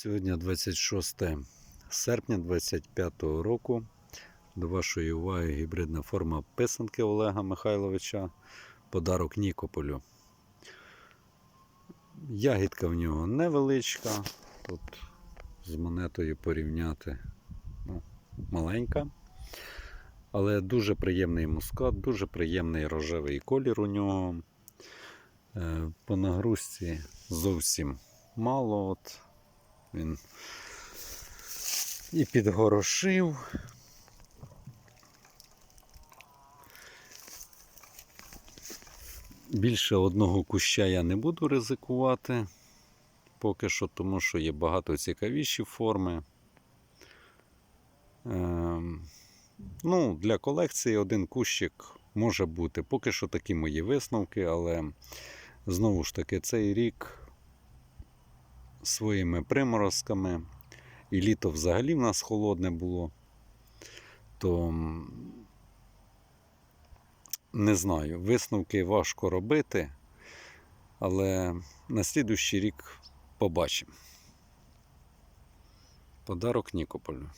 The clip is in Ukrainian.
Сьогодні 26 серпня 2025 року. До вашої уваги гібридна форма писанки Олега Михайловича. Подарок Нікополю. Ягідка в нього невеличка. Тут з монетою порівняти ну, маленька. Але дуже приємний мускат, дуже приємний рожевий колір у нього. Е, По нагрузці зовсім мало. От він і підгорошив. Більше одного куща я не буду ризикувати поки що, тому що є багато цікавіші форми. Ем, ну, для колекції один кущик може бути. Поки що такі мої висновки, але знову ж таки цей рік своїми приморозками, і літо взагалі в нас холодне було, то не знаю, висновки важко робити, але на слідущий рік побачимо. Подарок Нікополю.